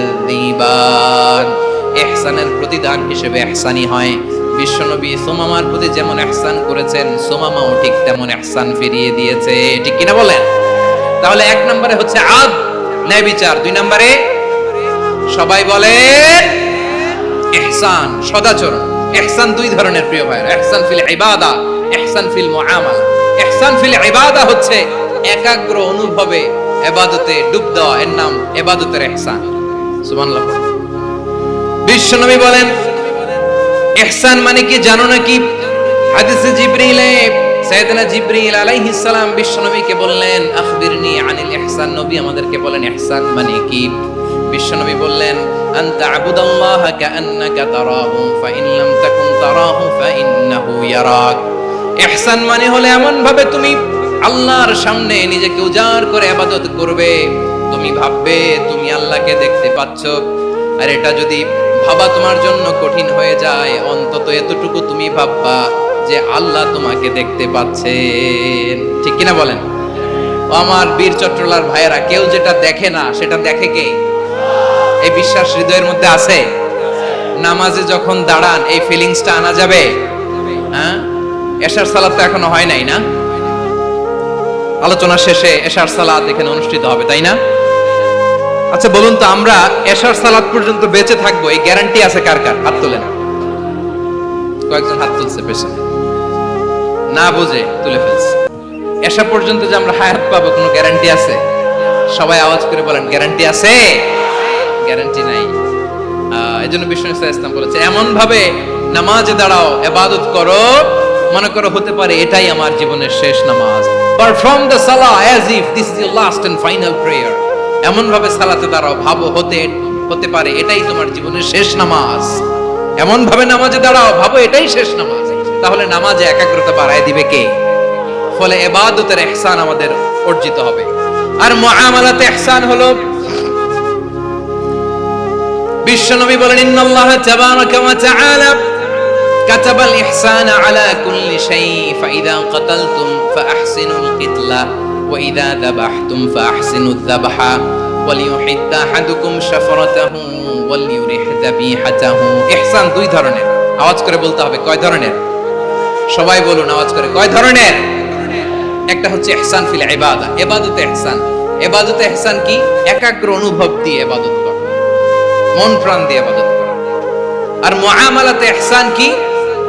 তুকাযযিবান ইহসানের প্রতিদান হিসেবে ইহসানি হয়। বিশ্বনবী সোমামার প্রতি যেমন ইহসান করেছেন, সোমামাও ঠিক তেমন ইহসান ফিরিয়ে দিয়েছে। ঠিক কিনা বলেন? তাহলে এক নম্বরে হচ্ছে আদ, ন্যায় বিচার। দুই নম্বরে সবাই বলে ইহসান সদাচরণ। ইহসান দুই ধরনের প্রিয় ভাইরা ইহসান ফিল ইবাদা ইহসান ফিল মুআমালা। ইহসান ফিল ইবাদা হচ্ছে একাগ্র অনুভবে ইবাদতে ডুব দেওয়া। এর নাম ইবাদতের ইহসান সুবহানাল্লাহ। বিশ্বনবী বলেন ইহসান মানে কি জানো নাকি? হাদিসে জিবরিলে আলাইহিস সালাম বললেন, আখবিরনি আনিল ইহসান নবী আমাদেরকে বলেন ইহসান মানে কি? বললেন, আনতা আবুদাল্লাহ কাআন্নাকা তারাহু লাম তাকুন তারাহু ইয়ারাক। ইহসান মানে হলো এমন ভাবে তুমি আল্লাহর সামনে নিজেকে উজাড় করে ইবাদত করবে। তুমি ভাববে, তুমি আল্লাহকে দেখতে পাচ্ছ। আর এটা যদি ভাবা তোমার জন্য কঠিন হয়ে যায়, অন্তত এতটুকু তুমি ভাববা যে আল্লাহ তোমাকে দেখতে পাচ্ছেন। ঠিক কিনা বলেন? আমার বীর চট্টলার ভাইয়েরা, কেউ যেটা দেখে না, সেটা দেখে কে? এই বিশ্বাস হৃদয়ের মধ্যে আছে? নামাজে যখন দাঁড়ান, এই ফিলিংসটা আনা যাবে? হ্যাঁ? এশার সালাত তো এখনও হয় নাই না? আলোচনা শেষে এশার সালাত এখানে অনুষ্ঠিত হবে, তাই না? আচ্ছা বলুন তো, আমরা এশার সালাত পর্যন্ত বেঁচে থাকব, এই গ্যারান্টি আছে কার কার? হাত তোলেন কয়েকজন হাত তুলছে পেছনে। না বুঝে তুলে ফেলছে। এসা পর্যন্ত যে আমরা হায়াত পাবো, কোনো গ্যারান্টি আছে? সবাই আওয়াজ করে বলেন গ্যারান্টি আছে? গ্যারান্টি নাই। এই জন্য ইসলাম ইসলাম বলেছে এমন ভাবে নামাজে দাঁড়াও, এবাদত করো মনে করো হতে পারে এটাই আমার জীবনের শেষ নামাজ। পারফর্ম দ্য সালা as if this is last and final prayer এমন ভাবে সালাতে দাঁড়াও, ভাবো হতে হতে পারে এটাই তোমার জীবনের শেষ নামাজ। এমন ভাবে নামাজে দাঁড়াও, ভাবো এটাই শেষ নামাজ। তাহলে নামাজে একাগ্রতা বাড়ায় দিবে কে? ফলে এবাদতের ইহসান আমাদের অর্জিত হবে। আর মুআমালাতে ইহসান হলো, বিশ্বনবী বলেন, ইন্নাল্লাহ তাবারাকা ওয়া তাআলা كتب الإحسان على كل شيء فإذا قتلتم فأحسنوا القتلة وإذا ذبحتم فأحسنوا الذبح وليحد أحدكم شفرته وليرح ذبيحته إحسان দুই ধরনের আওয়াজ করে বলতে হবে কয় ধরনের সবাই বলুন আওয়াজ করে কয় ধরনের একটা হচ্ছে ইহসান ফিল ইবাদা ইবাদতে ইহসান ইবাদতে ইহসান কি একাগ্র অনুভব দিয়ে ইবাদত করা মন প্রাণ দিয়ে ইবাদত করা আর মুআমালাতে ইহসান কি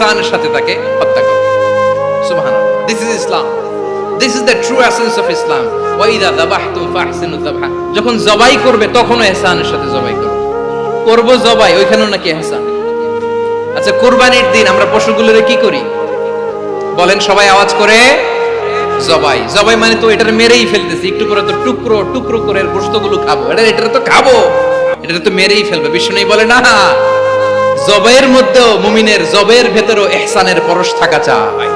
ইহসানের সাথে তাকে হত্যা করো। সুবহানাল্লাহ। This is Islam this is the true essence of Islam ওয়াইদা দাবাহতুম ফাহসিনু যাবহা। যখন জবাই করবে, তখনও ইহসানের সাথে জবাই করো করব জবাই, ওইখানেও নাকি ইহসান আচ্ছা কুরবানির দিন আমরা পশুগুলোরে কি করি? বলেন সবাই আওয়াজ করে, জবাই। জবাই মানে তো এটার মেরেই ফেলতেছি। একটু করে তো টুকরো টুকরো করে এর গোশতগুলো খাব। এটা এটা তো খাব। এটা তো মেরেই ফেলবে। বিষ্ণু বলে না জবের মধ্যেও মুমিনের জবের ভেতরেও এহসানের পরশ থাকা চায়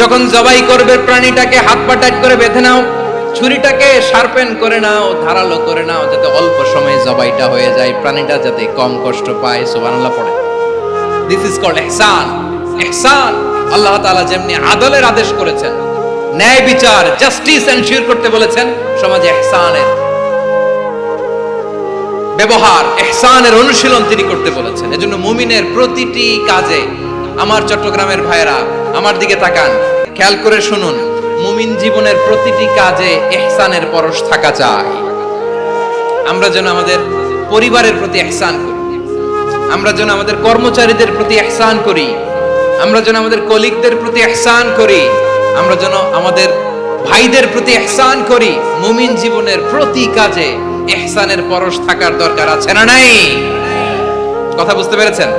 যখন জবাই করবে প্রাণীটাকে, হাত পা টাইট করে বেঁধে নাও, ছুরিটাকে শার্পেন করে নাও, ধারালো করে নাও, যাতে অল্প সময়ে জবাইটা হয়ে যায়, প্রাণীটা যাতে কম কষ্ট পায়, সুবহানাল্লাহ পড়ে। দিস ইজ কল্ড ইহসান ইহসান আল্লাহ তাআলা যেমনি আদলের আদেশ করেছেন, ন্যায় বিচার জাস্টিস এনশিওর করতে বলেছেন, সমাজে ইহসানের ব্যবহার ইহসানের অনুশীলন তিনি করতে বলেছেন। এজন্য মুমিনের প্রতিটি কাজে আমার চট্টগ্রামের ভাইয়েরা আমার দিকে তাকান। খেয়াল করে শুনুন, মুমিন জীবনের প্রতিটি কাজে ইহসানের পরশ থাকা চাই আমরা যেন আমাদের পরিবারের প্রতি ইহসান করি। আমরা যেন আমাদের কর্মচারীদের প্রতি ইহসান করি। আমরা যেন আমাদের কলিগদের প্রতি ইহসান করি। আমরা যেন আমাদের ভাইদের প্রতি ইহসান করি। মুমিন জীবনের প্রতি কাজে ইহসানের পরশ থাকার দরকার আছে না নাই? কথা বুঝতে পেরেছেন?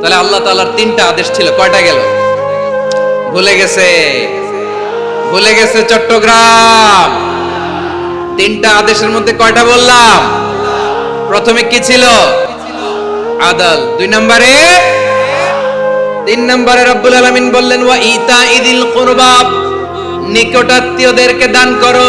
তাহলে আল্লাহ তাআলার তিনটা আদেশ ছিল, কয়টা গেল? ভুলে গেছে ভুলে গেছে চট্টগ্রাম। তিনটা আদেশের মধ্যে কয়টা বললাম? প্রথমে কি ছিল? আদল। দুই নম্বরে? তিন নম্বরে রব্বুল আলামিন বললেন, ওয়া ইতা ইদিল কুরবা নিকটাত্মীয়দেরকে দান করো।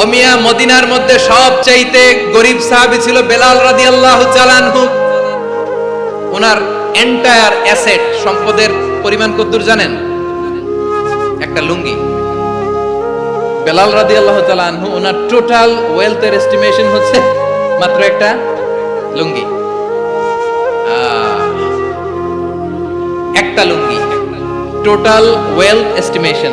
ওমিয়া মদিনার মধ্যে সব চাইতে গরিব সাহাবী ছিল বেলাল রাদিয়াল্লাহু চালানহু ওনার এন্টায়ার অ্যাসেট সম্পদের পরিমাণ কতদূর জানেন? একটা লুঙ্গি। বেলাল রাদিয়াল্লাহু চালানহু ওনার টোটাল ওয়েলথের এস্টিমেশন হচ্ছে মাত্র একটা লুঙ্গি। একটা লুঙ্গি। টোটাল ওয়েলথ এস্টিমেশন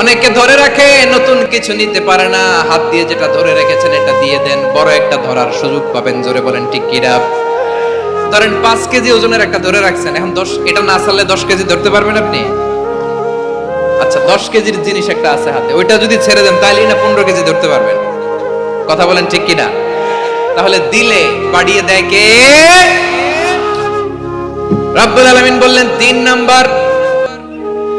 অনেকে ধরে রাখে, নতুন কিছু নিতে পারে না। হাত দিয়ে যেটা ধরে রেখেছেন, এটা দিয়ে দেন। বড় একটা ধরার সুযোগ পাবেন, জোরে বলেন, ঠিক কিরা ধরেন পাঁচ কেজি ওজনের একটা ধরে রাখছেন, এখন দশ, এটা না ছাড়লে দশ কেজি ধরতে পারবেন আপনি? আচ্ছা দশ কেজির জিনিস একটা আছে হাতে, ওইটা যদি ছেড়ে দেন তাহলে না পনেরো কেজি ধরতে পারবেন? কথা বলেন, ঠিক কিনা তাহলে দিলে বাড়িয়ে দেয় কে? রাব্বুল আলামিন বললেন, তিন নাম্বার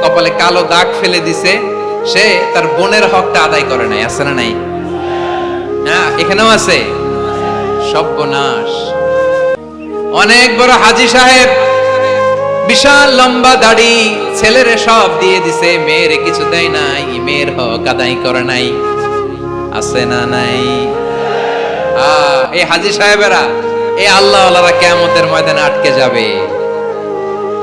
কপালে কালো দাগ ফেলে দিছে, সে তার বোনের হকটা আদায় করে নাই, আছে না নাই? হ্যাঁ এখানেও আছে। সর্বনাশ। অনেক বড় হাজি সাহেব, বিশাল লম্বা দাড়ি, ছেলেরে সব দিয়ে দিছে, মেয়েরে কিছু দেয় নাই, মেয়ের হক আদায় করে নাই, আছে না নাই? এই হাজি সাহেবেরা, এই আল্লাহ কেমতের ময়দানে আটকে যাবে।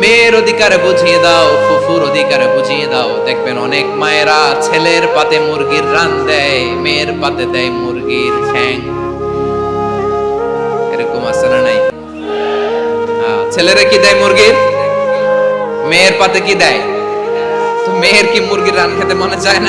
মেয়ের অধিকারে বুঝিয়ে দাও, ফুফুর অধিকারে বুঝিয়ে দাও। দেখবেন অনেক মায়েরা ছেলের পাতে মুরগির রান দেয়, মেয়ের পাতে দেয় মুরগির ঠ্যাং। এরকম আছে না নাই? ছেলেরা কি দেয় মুরগির? মেয়ের পাতে কি দেয়? তো মেয়ের কি মুরগির রান খেতে মনে চায় না?